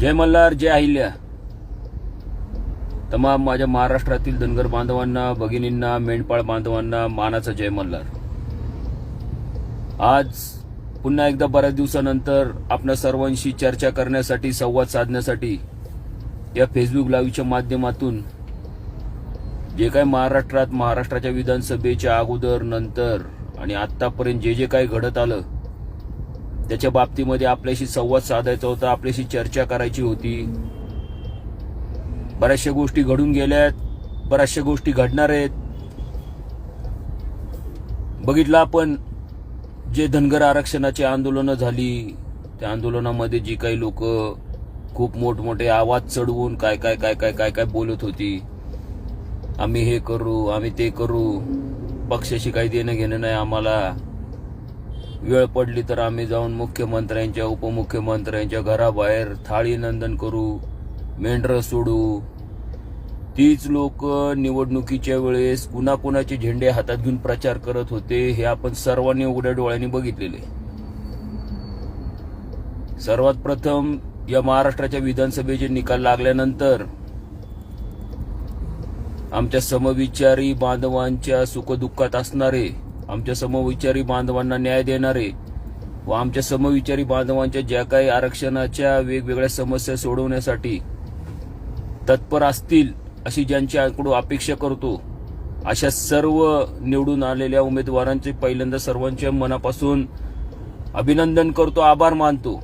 जय मल्हार जय अहिल्या. तमाम माझ्या महाराष्ट्रातील धनगर बांधवांना भगिनींना मेंढपाळ बांधवांना मानाचा जय मल्हार. आज पुन्हा एकदा बऱ्याच दिवसानंतर आपल्या सर्वांशी चर्चा करण्यासाठी संवाद साधण्यासाठी या फेसबुक लाईव्हच्या माध्यमातून जे काय महाराष्ट्रात महाराष्ट्राच्या विधानसभेच्या अगोदर नंतर आणि आतापर्यंत जे जे काही घडत आलं त्याच्या बाबतीमध्ये आपल्याशी संवाद साधायचा होता आपल्याशी चर्चा करायची होती. बऱ्याचशा गोष्टी घडून गेल्यात बऱ्याचशा गोष्टी घडणार आहेत. बघितलं आपण जे धनगर आरक्षणाची आंदोलनं झाली त्या आंदोलनामध्ये जी काही लोक खूप मोठमोठे आवाज चढवून काय काय काय काय काय काय बोलत होती. आम्ही हे करू आम्ही ते करू. पक्षाशी काही देणं घेणं नाही आम्हाला. वेळ पडली तर आम्ही जाऊन मुख्यमंत्र्यांच्या उपमुख्यमंत्र्यांच्या घराबाहेर थाळी नंदन करू मेंढर सोडू. तीच लोक निवडणुकीच्या वेळेस कुणाकुणाचे झेंडे हातात घेऊन प्रचार करत होते हे आपण सर्वांनी उघड्या डोळ्यांनी बघितलेले. सर्वात प्रथम या महाराष्ट्राच्या विधानसभेचे निकाल लागल्यानंतर आमच्या समविचारी बांधवांच्या सुखदुःखात असणारे आमच्या समविचारी बांधवांना न्याय देणारे व आमच्या समविचारी बांधवांच्या ज्या काही आरक्षणाच्या वेगवेगळ्या समस्या सोडवण्यासाठी तत्पर असतील अशी ज्यांच्याकडून अपेक्षा करतो अशा सर्व निवडून आलेल्या उमेदवारांचे पहिल्यांदा सर्वांच्या मनापासून अभिनंदन करतो आभार मानतो.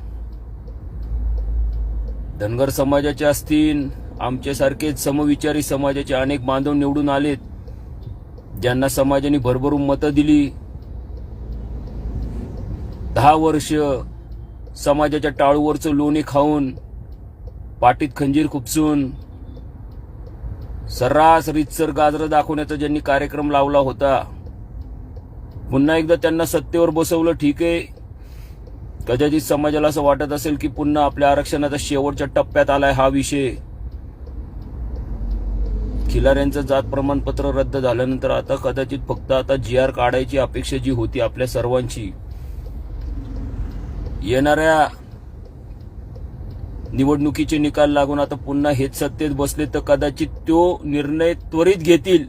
धनगर समाजाचे असतील आमच्यासारखेच समविचारी समाजाचे अनेक बांधव निवडून आलेत. ज्यांना समाजाने भरभरून मतं दिली दहा वर्ष समाजाच्या टाळूवरचं लोणी खाऊन पाटीत खंजीर खुपसून सर्रास रितसर गाजरं दाखवण्याचा ज्यांनी कार्यक्रम लावला होता पुन्हा एकदा त्यांना सत्तेवर बसवलं ठीक आहे. कदाचित समाजाला असं वाटत असेल की पुन्हा आपल्या आरक्षणाचा शेवटच्या टप्प्यात आलाय हा विषय. खिलाऱ्यांचं जात प्रमाणपत्र रद्द झाल्यानंतर आता कदाचित फक्त आता जी आर काढायची अपेक्षा जी होती आपल्या सर्वांची. येणाऱ्या निवडणुकीचे निकाल लागून आता पुन्हा हेच सत्तेत बसले तर कदाचित तो निर्णय त्वरित घेतील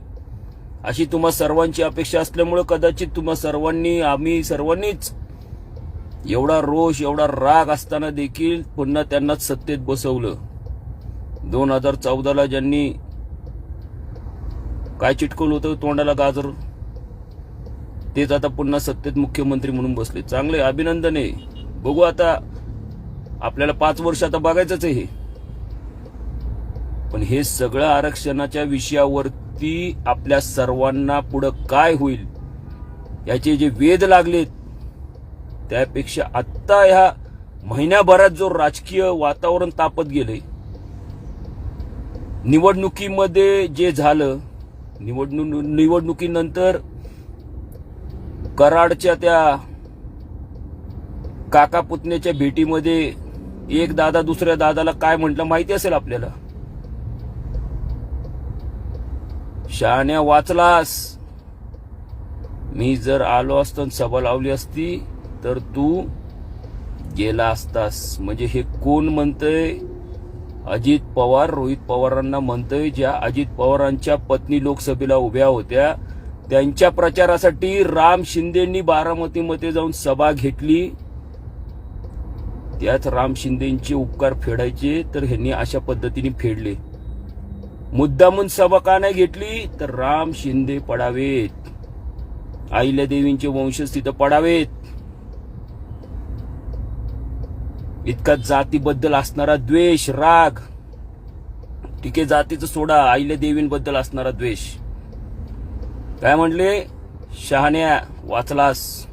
अशी तुम्हा सर्वांची अपेक्षा असल्यामुळे कदाचित तुम्हा सर्वांनी आम्ही सर्वांनीच एवढा रोष एवढा राग असताना देखील पुन्हा त्यांनाच सत्तेत बसवलं. दोन हजार चौदाला ज्यांनी काय चिटकवलं होतं तोंडाला गाजर? तेच आता पुन्हा सत्तेत मुख्यमंत्री म्हणून बसले. चांगले अभिनंदन आहे. बघू आता. आपल्याला पाच वर्ष आता बघायचंच आहे हे. पण हे सगळं आरक्षणाच्या विषयावरती आपल्या सर्वांना पुढं काय होईल? याचे जे वेध लागलेत त्यापेक्षा आत्ता ह्या महिन्याभरात जो राजकीय वातावरण तापत गेले निवडणुकीमध्ये जे झालं निवडणूक निवडणुकीनंतर कराडच्या त्या काका पुतण्याच्या भेटीमध्ये एक दादा दुसऱ्या दादाला काय म्हटलं माहिती असेल आपल्याला? शहाण्या वाचलास. मी जर आलो असतो सभा लावली असती तर तू गेला असतास. म्हणजे हे कोण म्हणतंय? अजित पवार रोहित पवारांना म्हणतोय ज्या अजित पवारांच्या पत्नी लोकसभेला उभ्या होत्या त्यांच्या प्रचारासाठी राम शिंदेंनी बारामतीमध्ये जाऊन सभा घेतली. त्याच राम शिंदेचे उपकार फेडायचे तर ह्यांनी अशा पद्धतीने फेडले. मुद्दामून सभा का नाही घेतली? तर राम शिंदे पडावेत. आईल्या देवींचे वंशज तिथं पडावेत. इतका जातीबद्दल असणारा द्वेष राग. ठीक आहे जातीचं सोडा आईले देवींबद्दल असणारा द्वेष. काय म्हणले? शहाण्या वाचलास.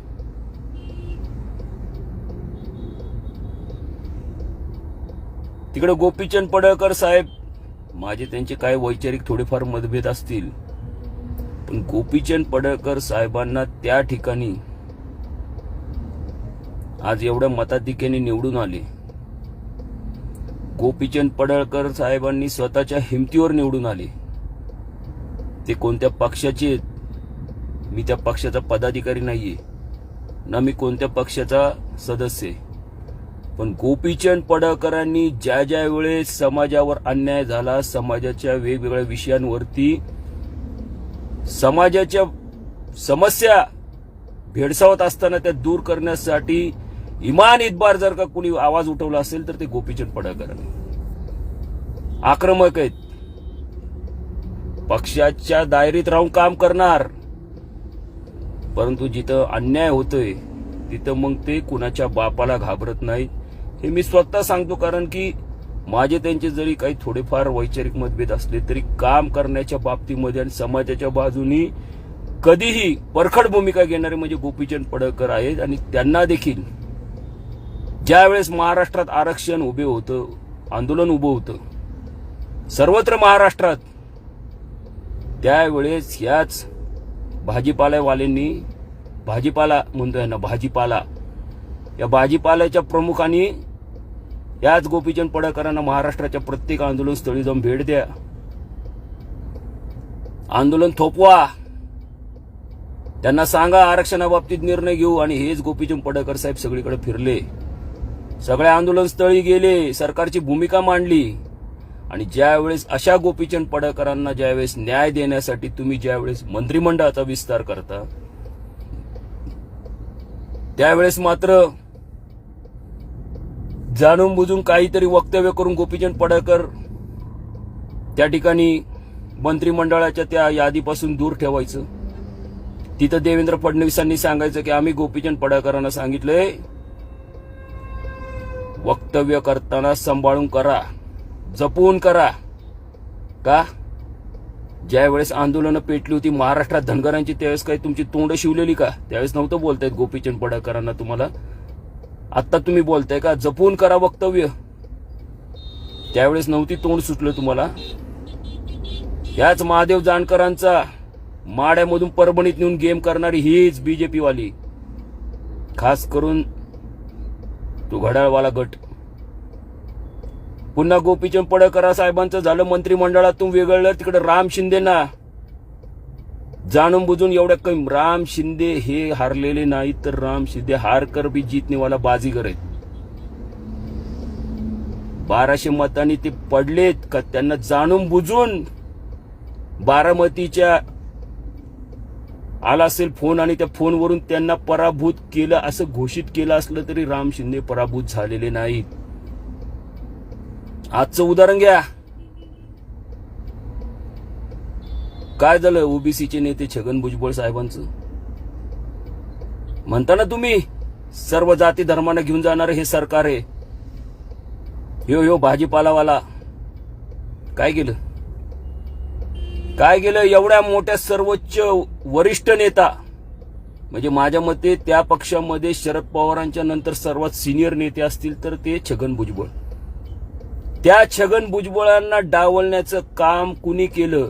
तिकडे गोपीचंद पडळकर साहेब माझे त्यांचे काय वैचारिक थोडेफार मतभेद असतील. पण गोपीचंद पडळकर साहेबांना त्या ठिकाणी आज एवढ्या मताधिक्याने निवडून आले. गोपीचंद पडळकर साहेबांनी स्वतःच्या हिमतीवर निवडून आले. ते कोणत्या पक्षाचे आहेत? मी त्या पक्षाचा पदाधिकारी नाहीये. ना मी कोणत्या पक्षाचा सदस्य आहे. पण गोपीचंद पडळकरांनी ज्या ज्या वेळेस समाजावर अन्याय झाला समाजाच्या वेगवेगळ्या विषयांवरती समाजाच्या समस्या भेडसावत असताना त्या दूर करण्यासाठी इमान इतबार जर का कुणी आवाज उठवला असेल तर ते गोपीचंद पडळकर आक्रमक आहेत. पक्षाच्या दायरीत राहून काम करणार. परंतु जिथं अन्याय होतोय तिथं मग ते कुणाच्या बापाला घाबरत नाही हे मी स्वतः सांगतो कारण की माझे त्यांचे जरी काही थोडेफार वैचारिक मतभेद असले तरी काम करण्याच्या बाबतीमध्ये आणि समाजाच्या बाजूनी कधीही परखड भूमिका घेणारे म्हणजे गोपीचंद पडळकर आहेत आणि त्यांना देखील ज्यावेळेस महाराष्ट्रात आरक्षण उभे होतं आंदोलन उभं होतं सर्वत्र महाराष्ट्रात त्यावेळेस ह्याच भाजीपाल्यावाल्यांनी भाजीपाला म्हणतो यांना भाजीपाला या भाजीपाल्याच्या प्रमुखांनी याच गोपीचंद पडळकरांना महाराष्ट्राच्या प्रत्येक आंदोलन स्थळी जाऊन भेट द्या. आंदोलन थोपवा. त्यांना सांगा आरक्षणाबाबतीत निर्णय घेऊ आणि हेच गोपीचंद पडळकर साहेब सगळीकडे फिरले. सगळ्या आंदोलन स्थळी गेले सरकारची भूमिका मांडली. आणि ज्यावेळेस अशा गोपीचंद पडळकरांना ज्यावेळेस न्याय देण्यासाठी तुम्ही ज्यावेळेस मंत्रिमंडळाचा विस्तार करता त्यावेळेस मात्र जाणून बुजून काहीतरी वक्तव्य करून गोपीचंद पडळकर त्या ठिकाणी मंत्रिमंडळाच्या त्या यादीपासून दूर ठेवायचं. तिथं देवेंद्र फडणवीसांनी सांगायचं की आम्ही गोपीचंद पडळकरांना सांगितलंय वक्तव्य करताना सांभाळून करा. जपून करा. का? ज्यावेळेस आंदोलनं पेटली होती महाराष्ट्रात धनगरांची त्यावेळेस काही तुमची तोंड शिवलेली का? त्यावेळेस नव्हतं बोलतायत गोपीचंद पडळकरांना तुम्हाला. आत्ता तुम्ही बोलताय का? जपून करा वक्तव्य. त्यावेळेस नव्हती तोंड सुटलं तुम्हाला. याच महादेव जानकरांचा माड्यामधून परभणीत नेऊन गेम करणारी हीच बीजेपीवाली खास करून तो घड्याळवाला गट. पुन्हा गोपीचंद पडळकर साहेबांचं झालं मंत्रिमंडळातून वेगळलं तिकडे राम शिंदेना जाणून बुजून एवढ्या कमी राम शिंदे हे हारलेले नाहीत तर राम शिंदे हारकर बी जितनेवाला बाजीगर आहेत. बाराशे मतांनी ते पडलेत का त्यांना जाणून बुजून बारामतीच्या आला असेल फोन आणि त्या फोनवरून त्यांना पराभूत केलं असं घोषित केलं असलं तरी राम शिंदे पराभूत झालेले नाहीत. आजचं उदाहरण घ्या. काय झालं ओबीसीचे नेते छगन भुजबळ साहेबांचं? म्हणता ना तुम्ही सर्व जाती धर्मांना घेऊन जाणारे हे सरकार आहे. यो यो भाजीपालावाला. काय केलं? काय केलं? एवढ्या मोठ्या सर्वोच्च वरिष्ठ नेता म्हणजे माझ्या मते त्या पक्षामध्ये शरद पवारांच्या नंतर सर्वात सिनियर नेते असतील तर ते छगन भुजबळ. त्या छगन भुजबळांना डावलण्याचं काम कुणी केलं?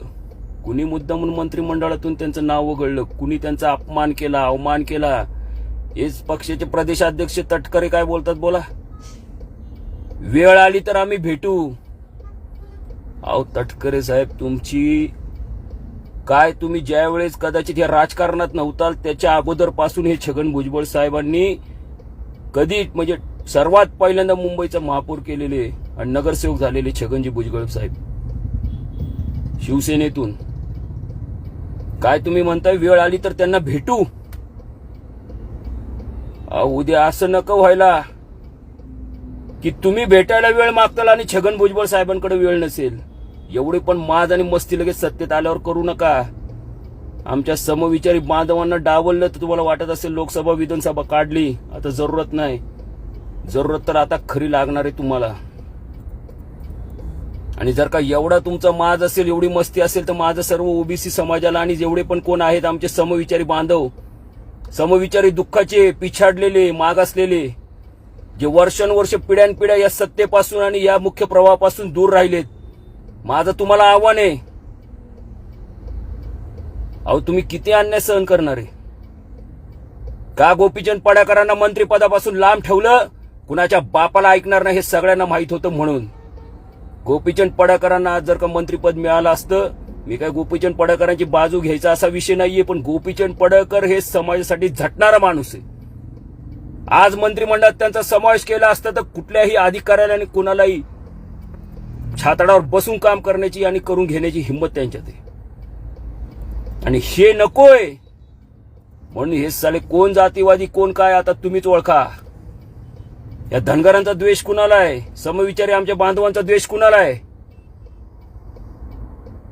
कुणी मुद्दा म्हणून मंत्रिमंडळातून त्यांचं नाव वगळलं? कुणी त्यांचा अपमान केला अवमान केला? हेच पक्षाचे प्रदेशाध्यक्ष तटकरे काय बोलतात बोला? वेळ आली तर आम्ही भेटू. अहो तटकरे साहेब तुमची काय तुम्ही ज्या वेळेस कदाचित या राजकारणात नव्हताल त्याच्या अगोदरपासून हे छगन भुजबळ साहेबांनी कधी म्हणजे सर्वात पहिल्यांदा मुंबईचा महापौर केलेले आणि नगरसेवक झालेले छगनजी भुजबळ साहेब. शिवसेनेतून. काय तुम्ही म्हणताय वेळ आली तर त्यांना भेटू? उद्या असं नको व्हायला. की तुम्ही भेटायला वेळ मागताल आणि छगन भुजबळ साहेबांकडे वेळ नसेल. एवढे पण माज आणि मस्ती लगेच सत्तेत आल्यावर करू नका. आमच्या समविचारी बांधवांना डावललं तर तुम्हाला वाटत असेल लोकसभा विधानसभा काढली. आता जरूरत नाही. जरूरत तर आता खरी लागणार आहे तुम्हाला. आणि जर का एवढा तुमचा माज असेल एवढी मस्ती असेल तर माझं सर्व ओबीसी समाजाला आणि जेवढे पण कोण आहेत आमचे समविचारी बांधव समविचारी दुःखाचे पिछाडलेले मागासलेले जे वर्षानुवर्ष पिढ्यानपिढ्या या सत्तेपासून आणि या मुख्य प्रवाहापासून दूर राहिलेत माझं तुम्हाला आव्हान आहे. अहो तुम्ही किती अन्याय सहन करणार आहे? का गोपीचंद पडाकरांना मंत्रिपदापासून लांब ठेवलं? कुणाच्या बापाला ऐकणार नाही हे सगळ्यांना माहीत होतं म्हणून. गोपीचंद पडाकरांना आज जर का मंत्रिपद मिळालं असतं मी काय गोपीचंद पडळकरांची बाजू घ्यायचा असा विषय नाहीये पण गोपीचंद पडळकर हे समाजासाठी झटणारा माणूस आहे. आज मंत्रिमंडळात त्यांचा समावेश केला असता तर कुठल्याही अधिकाऱ्याला आणि कुणालाही छाताडावर बसून काम करण्याची आणि करून घेण्याची हिंमत त्यांच्यात आहे. आणि हे नकोय. म्हणून हे साले कोण जातीवादी कोण काय आता तुम्हीच ओळखा. या धनगरांचा द्वेष कुणाला आहे? समविचारी आमच्या बांधवांचा द्वेष कुणाला आहे?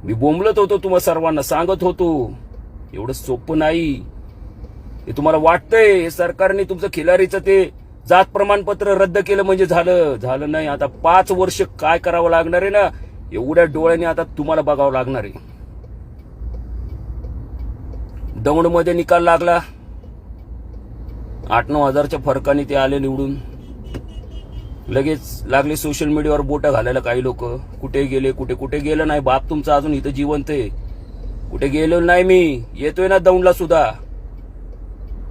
मी बोंबलत होतो तुम्हा सर्वांना सांगत होतो. एवढं सोपं नाही. हे तुम्हाला वाटतंय हे सरकारने तुमचं खिलारीचं ते जात प्रमाणपत्र रद्द केलं म्हणजे झालं. झालं नाही. आता पाच वर्ष काय करावं लागणार आहे ना? एवढ्या डोळ्याने आता तुम्हाला बघावं लागणार आहे. दौंडमध्ये निकाल लागला. आठ नऊ हजारच्या फरकाने ते आले निवडून. लगेच लागले सोशल मीडियावर बोटं घालायला काही लोक. कुठे गेले कुठे कुठे गेलं नाही? बाप तुमचा अजून इथं जिवंत आहे. कुठे गेलो नाही मी? येतोय ना दौंडला सुद्धा.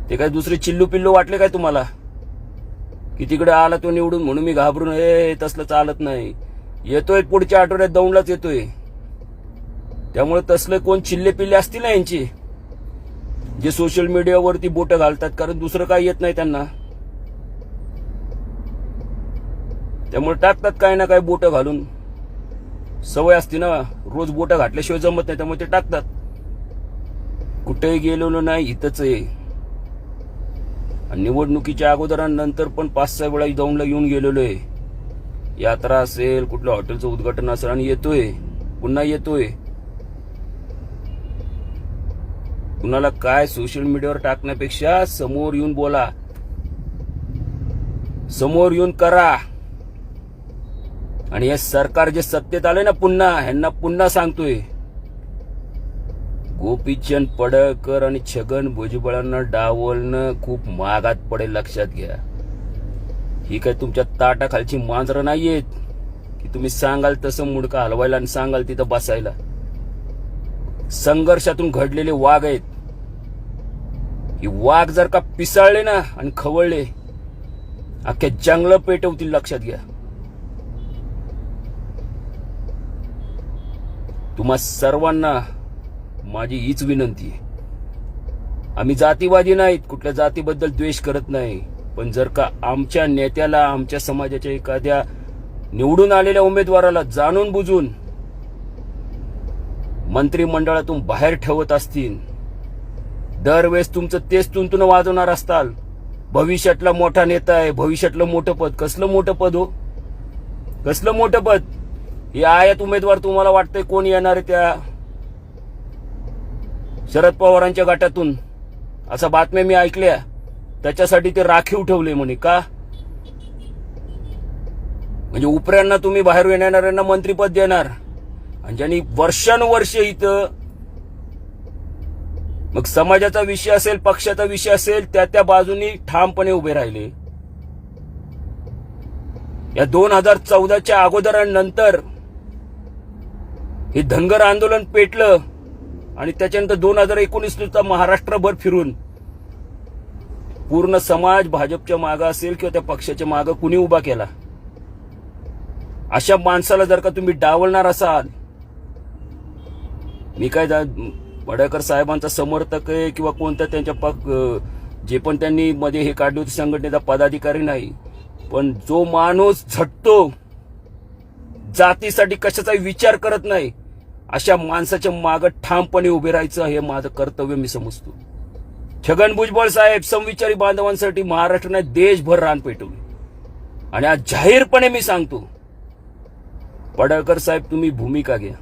ते काय दुसरे चिल्लू पिल्लू वाटले काय तुम्हाला? की तिकडे आला तो निवडून म्हणून मी घाबरून ए तसलं चालत नाही. येतोय पुढच्या आठवड्यात दौंडलाच येतोय. त्यामुळे तसलं कोण चिल्ले पिल्ले असतील ना यांची? जे सोशल मीडियावरती बोटं घालतात कारण दुसरं काही येत नाही त्यांना. त्यामुळे टाकतात काय ना काय बोटं घालून. सवय असते ना रोज बोटं घातल्याशिवाय जमत नाही त्यामुळे ते टाकतात. कुठेही गेलेलो नाही इथंच आहे. आणि निवडणुकीच्या अगोदरानंतर पण पाच सहा वेळा दौंडला येऊन गेलेलो आहे. यात्रा असेल कुठलं हॉटेलचं उद्घाटन असेल आणि येतोय. पुन्हा येतोय. कुणाला काय सोशल मीडियावर टाकण्यापेक्षा समोर येऊन बोला. समोर येऊन करा. आणि हे सरकार जे सत्तेत आले ना पुन्हा ह्यांना पुन्हा सांगतोय. गोपीचंद पडळकर आणि छगन भुजबळांना डावलणं खूप महागात पडेल लक्षात घ्या. ही काय तुमच्या ताटाखालची मांजरं नाहीयेत. की तुम्ही सांगाल तसं मुडका हलवायला आणि सांगाल तिथं बसायला. संघर्षातून घडलेले वाघ आहेत. ही वाघ जर का पिसाळले ना आणि खवळले अख्ख्या जंगल पेटवतील लक्षात घ्या. तुम्हा सर्वांना माझी हीच विनंती आहे. आम्ही जातीवादी नाहीत कुठल्या जातीबद्दल द्वेष करत नाही. पण जर का आमच्या नेत्याला आमच्या समाजाच्या एखाद्या निवडून आलेल्या उमेदवाराला जाणून बुजून मंत्रिमंडळातून बाहेर ठेवत असतील दरवेळेस तुमचं तेच तुंतून वाजवणार असताल. भविष्यातला मोठा नेता आहे भविष्यातलं मोठं पद. कसलं मोठं पद हो? कसलं मोठं पद? हे आयात उमेदवार तुम्हाला वाटतंय कोण येणार आहे त्या शरद पवारांच्या गटातून. असा बातम्या मी ऐकल्या. त्याच्यासाठी ते राखीव ठेवले म्हणे. का? म्हणजे उपऱ्यांना तुम्ही बाहेर येणाऱ्यांना मंत्रीपद देणार. आणि ज्यांनी वर्षानुवर्ष इथं मग समाजाचा विषय असेल पक्षाचा विषय असेल त्या त्या बाजूनी ठामपणे उभे राहिले. या दोन हजार चौदाच्या अगोदरानंतर हे धनगर आंदोलन पेटलं. आणि त्याच्यानंतर दोन हजार एकोणीस नुसता महाराष्ट्रभर फिरून पूर्ण समाज भाजपच्या मागं असेल किंवा त्या पक्षाच्या मागं कुणी उभा केला? अशा माणसाला जर का तुम्ही डावलणार असाल मी काय जा- वडेकर साहेबांचा समर्थक आहे किंवा कोणत्या त्यांच्या पक जे पण त्यांनी मध्ये हे काढले होते संघटनेचा पदाधिकारी नाही पण जो माणूस झटतो जातीसाठी कशाचा विचार करत नाही अशा माणसाच्या मागं ठामपणे उभे राहायचं हे माझं कर्तव्य मी समजतो. छगन भुजबळ साहेब समविचारी बांधवांसाठी महाराष्ट्राने देशभर रान पेटवली. आणि आज जाहीरपणे मी सांगतो पडळकर साहेब तुम्ही भूमिका घ्या.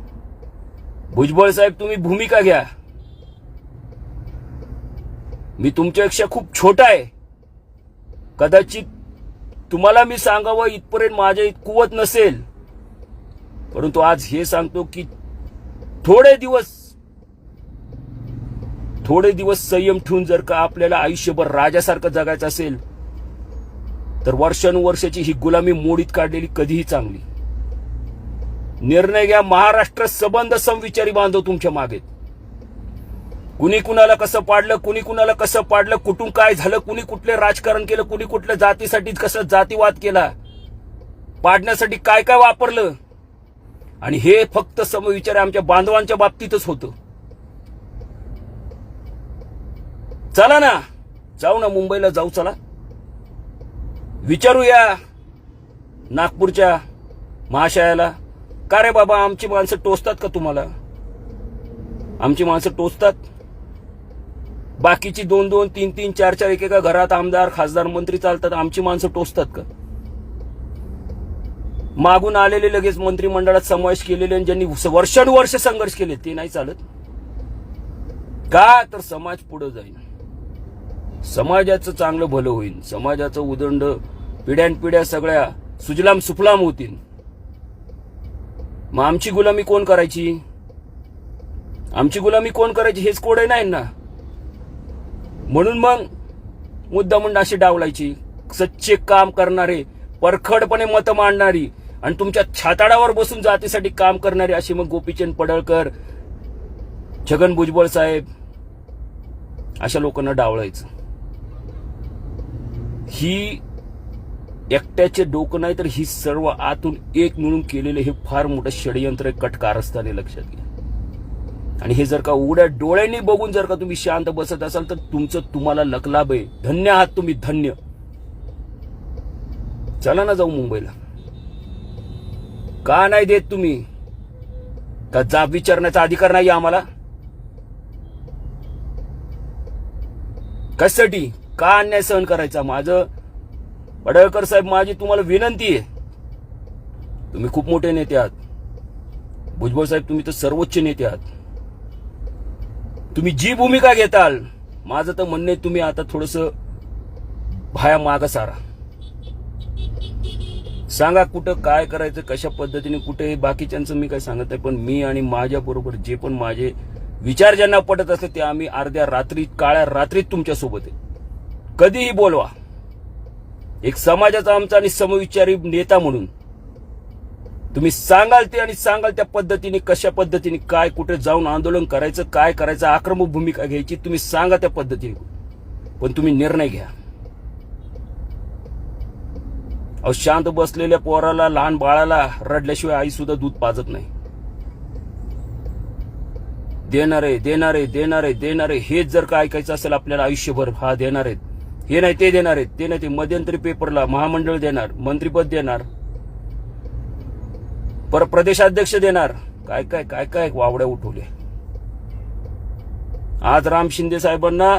भुजबळ साहेब तुम्ही भूमिका घ्या. मी तुमच्यापेक्षा खूप छोटा आहे. कदाचित तुम्हाला मी सांगावं इथपर्यंत माझ्या इत कुवत नसेल. परंतु आज हे सांगतो की थोडे दिवस थोडे दिवस संयम ठेवून जर का आपल्याला आयुष्यभर राजासारखं जगायचं असेल तर वर्षानुवर्षाची ही गुलामी मोडीत काढलेली कधीही चांगली. निर्णय घ्या महाराष्ट्र सबंध समविचारी बांधव तुमच्या मागे कुणी कुणाला कसं पाडलं कुणी कुणाला कसं पाडलं कुठून काय झालं कुणी कुठले राजकारण केलं कुणी कुठल्या जातीसाठी कसं जातीवाद केला पाडण्यासाठी काय काय वापरलं आणि हे फक्त समविचार आमच्या बांधवांच्या बाबतीतच होतं. चला ना जाऊ ना मुंबईला जाऊ चला. विचारूया नागपूरच्या महाशयाला का रे बाबा आमची माणसं टोचतात का तुम्हाला? आमची माणसं टोचतात. बाकीची दोन दोन तीन तीन चार चार एकेका घरात आमदार खासदार मंत्री चालतात आमची माणसं टोचतात का? मागून आलेले लगेच मंत्रिमंडळात समावेश केलेले आणि ज्यांनी वर्षानुवर्ष संघर्ष केले ते नाही चालत. का? तर समाज पुढे जाईल समाजाचं चांगलं भलं होईल समाजाचं उदंड पिढ्यानपिढ्या सगळ्या सुजलाम सुफलाम होतील. मग आमची गुलामी कोण करायची? आमची गुलामी कोण करायची हेच कोडे नाही ना. म्हणून मग मुद्दा म्हणून अशी डावलायची सच्चे काम करणारे परखडपणे मतं मांडणारी आणि तुमच्या छाताडावर बसून जातीसाठी काम करणारी अशी मग गोपीचंद पडळकर छगन भुजबळ साहेब अशा लोकांना डावळायचं ही एकट्याचे डोकं नाही तर ही सर्व आतून एक मिळून केलेले हे फार मोठं षडयंत्र कट कटकार लक्षात घ्या. आणि हे जर का उघड्या डोळ्यांनी बघून जर का तुम्ही शांत बसत असाल तर तुमचं तुम्हाला लकलाभ आहे. धन्य आहात तुम्ही धन्य. चला ना जाऊ मुंबईला. का नाही देत तुम्ही? का जाब विचारण्याचा अधिकार नाही आम्हाला? कशासाठी? का अन्याय सहन करायचा? माझं पडळकर साहेब माझी तुम्हाला विनंती आहे. तुम्ही खूप मोठे नेते आहात. भुजबळ साहेब तुम्ही तर सर्वोच्च नेते आहात. तुम्ही जी भूमिका घेताल माझं तर म्हणणं आहे तुम्ही आता थोडस भाया माग सारा. सांगा कुठं काय करायचं कशा पद्धतीने कुठे बाकीच्यांचं मी काय सांगत नाही पण मी आणि माझ्या बरोबर जे पण माझे विचार ज्यांना पटत असते ते आम्ही अर्ध्या रात्री काळ्या रात्रीत तुमच्यासोबत आहे. कधीही बोलवा. एक समाजाचा आमचा आणि समविचारी नेता म्हणून. तुम्ही सांगाल ते आणि सांगाल त्या पद्धतीने कशा पद्धतीने काय कुठे जाऊन आंदोलन करायचं काय करायचं आक्रमक भूमिका घ्यायची तुम्ही सांगा त्या पद्धतीने. पण तुम्ही निर्णय घ्या. अहो शांत बसलेल्या पोराला लहान बाळाला रडल्याशिवाय आई सुद्धा दूध पाजत नाही. देणारे देणारे देणारे देणारे हेच जर का ऐकायचं असेल आपल्याला आयुष्यभर हा देणार. आहेत हे नाही ते देणार आहेत ते नाही ते मध्यंतरी पेपरला महामंडळ देणार मंत्रीपद देणार पर प्रदेशाध्यक्ष देणार. काय काय काय काय वावड्या उठवल्या. आज राम शिंदे साहेबांना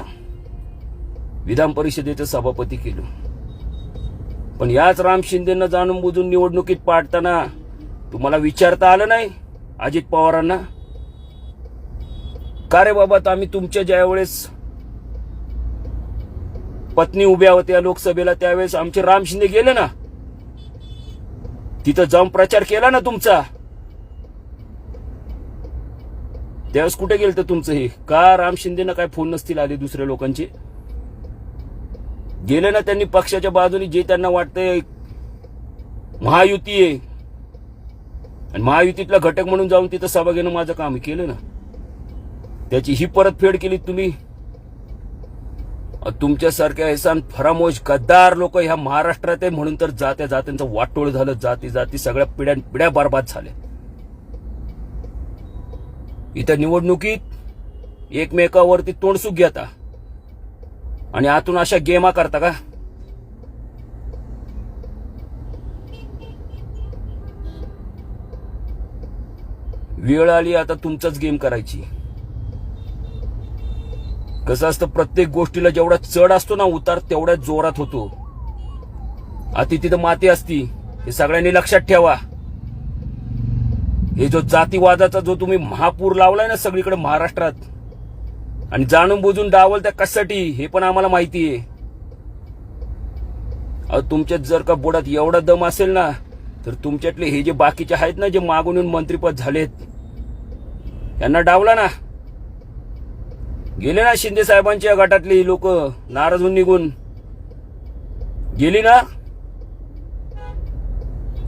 विधान परिषदेचं सभापती केलं. पण याच राम शिंदेना जाणून बुजून निवडणुकीत पाडताना तुम्हाला विचारता आलं नाही अजित पवारांना? का रे बाबा तर आम्ही तुमच्या ज्यावेळेस पत्नी उभ्या होत्या लोकसभेला त्यावेळेस आमचे राम शिंदे गेले ना? तिथं जाऊन प्रचार केला ना तुमचा? त्यावेळेस कुठे गेलं तुमचं हे? का राम शिंदेना काय फोन नसतील आले दुसऱ्या लोकांचे? गेले ना त्यांनी पक्षाच्या बाजूने जे त्यांना वाटतंय. महायुती आहे. आणि महायुतीतला घटक म्हणून जाऊन तिथं सभा घेणं माझं काम केलं ना. त्याची ही परतफेड केली तुम्ही. तुमच्यासारख्या एसान फरामोश गद्दार लोक ह्या महाराष्ट्रात आहे म्हणून तर जात्या जात्यांचं वाटोळ झालं. जाती जाती सगळ्या पिढ्या पिढ्या बरबाद झाल्या. इथं निवडणुकीत एकमेकावरती तोंडसुख घेता. आणि आतून अशा गेमा करता का? वेळ आली आता तुमचाच गेम करायची. कसं असतं प्रत्येक गोष्टीला जेवढा चढ असतो ना उतार तेवढ्या जोरात होतो. अति तिथं माती असती हे सगळ्यांनी लक्षात ठेवा. हे जो जातीवादाचा जो तुम्ही महापूर लावलाय ना सगळीकडे महाराष्ट्रात आणि जाणून बुजून डावल त्या कशासाठी हे पण आम्हाला माहिती आहे. तुमच्यात जर का बोडात एवढा दम असेल ना तर तुमच्यातले हे जे बाकीचे आहेत ना जे मागून येऊन मंत्रीपद झालेत यांना डावला ना. गेले ना शिंदे साहेबांच्या गटातली लोक नाराज होऊन निघून. गेली ना?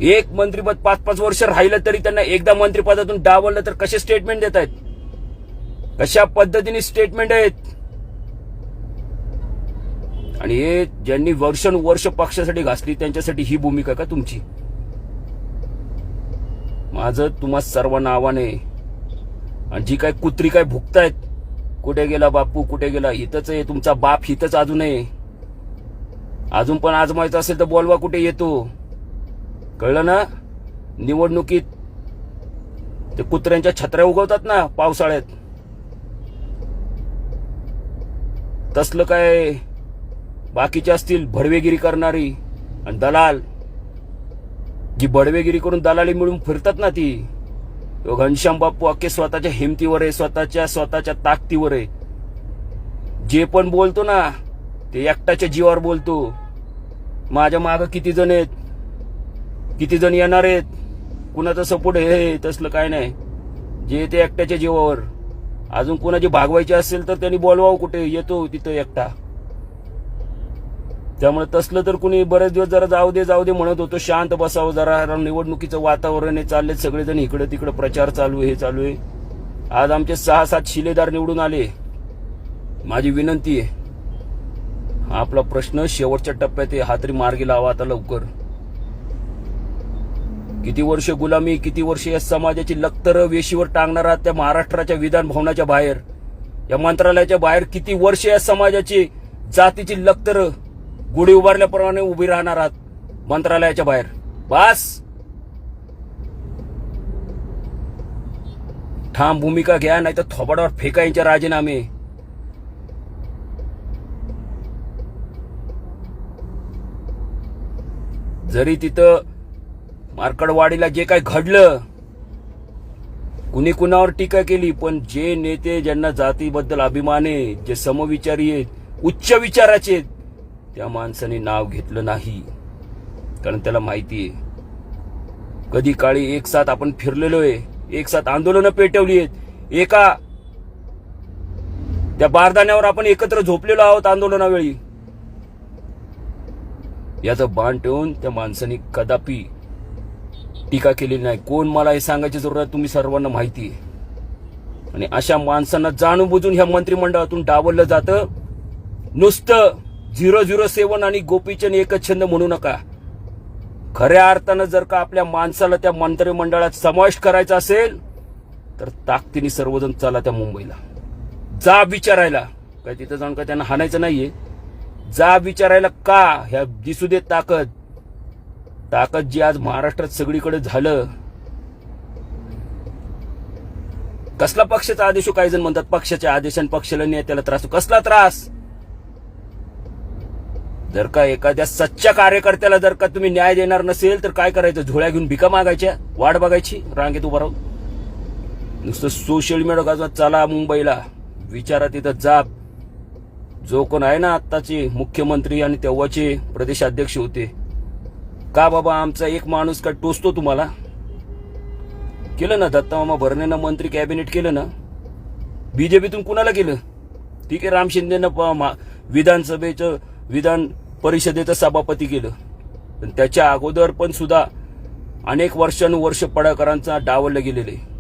एक मंत्रीपद पाच पाच वर्ष राहिलं तरी त्यांना एकदा मंत्रिपदातून डावललं तर कसे स्टेटमेंट देत आहेत कशा पद्धतीने स्टेटमेंट आहेत? आणि हे ज्यांनी वर्षानुवर्ष पक्षासाठी घासली त्यांच्यासाठी ही भूमिका का तुमची? माझं तुम्हा सर्वांना आव्हान आहे आणि जी काय कुत्री काय भुगतायत कुठे गेला बापू कुठे गेला इथंच आहे तुमचा बाप हिथंच अजून आहे. अजून पण आजमायचं असेल तर बोलवा कुठे येतो. कळलं ना? निवडणुकीत ते कुत्र्यांच्या छत्र्या उगवतात ना पावसाळ्यात? तसलं काय बाकीचे असतील भडवेगिरी करणारी आणि दलाल. जी बडवेगिरी करून दलाली मिळून फिरतात ना ती घनश्याम बाप्पू अख्खे स्वतःच्या हिमतीवर आहे स्वतःच्या स्वतःच्या ताकदीवर आहे. जे पण बोलतो ना ते एकट्याच्या जीवावर बोलतो. माझ्या माग किती जण आहेत किती जण येणार आहेत कुणाचा सपोर्ट हे तसलं काय नाही. जे ते एकट्याच्या जीवावर. अजून कोणाची भागवायची असेल तर त्यांनी बोलवावं कुठे? येतो तिथं एकटा. त्यामुळे तसलं तर कुणी बरेच दिवस जरा जाऊ दे जाऊ दे म्हणत होतो. शांत बसावं जरा. निवडणुकीचं वातावरण आहे चालले सगळेजण इकडे तिकडे प्रचार चालू आहे हे चालू आहे. आज आमचे सहा सात शिलेदार निवडून आले. माझी विनंती आहे. आपला प्रश्न शेवटच्या टप्प्यात आहे. तरी मार्गी लावा आता लवकर. किती वर्ष गुलामी किती वर्ष या समाजाची लक्तर वेशीवर टांगणारा त्या महाराष्ट्राच्या विधान भवनाच्या बाहेर? या मंत्रालयाच्या बाहेर किती वर्ष या समाजाची जातीची लक्तर गुढी उभारल्याप्रमाणे उभी राहणार आहात मंत्रालयाच्या बाहेर? बस! ठाम भूमिका घ्या नाही तर थोबाडावर फेकायचे राजीनामे. जरी तिथं मार्कडवाडीला जे काय घडलं कुणी कुणावर टीका केली पण जे नेते ज्यांना जातीबद्दल अभिमान आहे जे समविचारी आहेत उच्च विचाराचे आहेत त्या माणसाने नाव घेतलं नाही. कारण त्याला माहिती आहे. कधी काळी एक साथ आपण फिरलेलो आहे एक साथ आंदोलनं पेटवली आहेत एका त्या बारदाण्यावर आपण एकत्र झोपलेलो आहोत आंदोलनावेळी. याचं बाण ठेवून त्या माणसाने कदापि टीका केलेली नाही. कोण मला हे सांगायची जरूरत तुम्ही सर्वांना माहिती आहे. आणि अशा माणसांना जाणून बुजून ह्या मंत्रिमंडळातून डावललं जातं. नुसतं झिरो झिरो सेवन आणि गोपीचंद एकच छंद म्हणू नका. खऱ्या अर्थानं जर का आपल्या माणसाला त्या मंत्रिमंडळात समावेश करायचा असेल तर ताकदीने सर्वजण चला त्या मुंबईला. जा विचारायला. काय तिथं जाऊन का त्यांना हाणायचं नाहीये. जा विचारायला का ह्या दिसू देत ताकद? ताकद जी आज महाराष्ट्रात सगळीकडे झालं कसला पक्षाचा आदेश हो? काही जण म्हणतात पक्षाच्या आदेशाने पक्षाला नेत्याला त्रास कसला त्रास? जर का एखाद्या सच्च्या कार्यकर्त्याला जर का तुम्ही न्याय देणार नसेल तर काय करायचं? झोळ्या घेऊन भिका मागायच्या वाट बघायची रांगेत उभा राहून. नुसतं सोशल मीडिया गाजवा चला मुंबईला. विचारा तिथं जाप. जो कोण आहे ना आत्ताचे मुख्यमंत्री आणि तेव्हाचे प्रदेशाध्यक्ष होते. का बाबा आमचा एक माणूस का टोचतो तुम्हाला? केलं ना दत्तामामा भरणेनं मंत्री कॅबिनेट केलं ना? बीजेपीतून कुणाला केलं? ठीक आहे राम शिंदेनं मा- विधानसभेचं विधान परिषदेचं सभापती केलं. पण त्याच्या अगोदर पण सुद्धा अनेक वर्षानुवर्ष पडाकरांचा डावललं गेलेले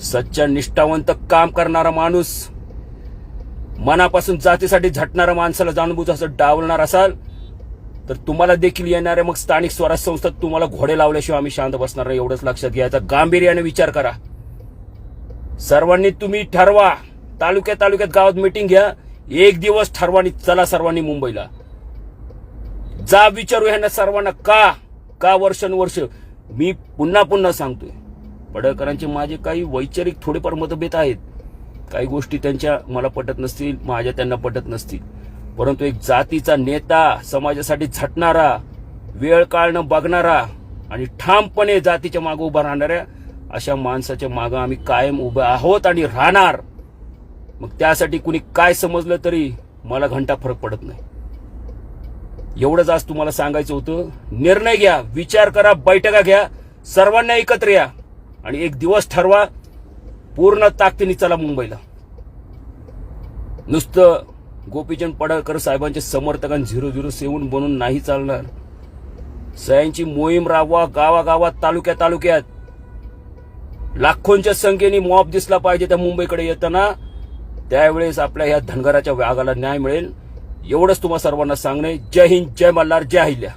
सच्चा निष्ठावंत काम करणारा माणूस मनापासून जातीसाठी झटणारा माणसाला जाणून असं डावलणार असाल तर तुम्हाला देखील येणाऱ्या मग स्थानिक स्वराज्य संस्थेत तुम्हाला घोडे लावल्याशिवाय आम्ही शांत बसणार नाही एवढंच लक्षात घ्यायचा गांभीर्याने विचार करा. सर्वांनी तुम्ही ठरवा. तालुक्यात तालुक्यात गावात मिटिंग घ्या. एक दिवस ठरवानी चला सर्वांनी मुंबईला. जा विचारू ह्यांना सर्वांना का? का वर्षानुवर्ष? मी पुन्हा पुन्हा सांगतोय. पडळकरांचे माझे काही वैचारिक थोडेफार मतभेद आहेत. काही गोष्टी त्यांच्या मला पटत नसतील माझ्या त्यांना पटत नसतील. परंतु एक जातीचा नेता समाजासाठी झटणारा वेळ काळ न बघणारा आणि ठामपणे जातीच्या मागे उभा राहणाऱ्या अशा माणसाच्या मागं आम्ही कायम उभे आहोत आणि राहणार. मग त्यासाठी कुणी काय समजलं तरी मला घंटा फरक पडत नाही. एवढंच आज तुम्हाला सांगायचं होतं निर्णय घ्या विचार करा बैठका घ्या सर्वांना एकत्र या आणि एक दिवस ठरवा पूर्ण ताकदीने चला मुंबईला. नुसतं गोपीचंद पडळकर साहेबांचे समर्थकां झिरो झिरो सेवन बनून नाही चालणार. सयांची मोहीम राबवा गावागावात तालुक्या तालुक्यात लाखोंच्या संख्येने मॉब दिसला पाहिजे त्या मुंबईकडे येताना. त्यावेळेस आपल्या ह्या धनगराच्या व्यागाला न्याय मिळेल. एवढंच तुम्हा सर्वांना सांगणे. जय हिंद जय मल्हार जय अहिल्या.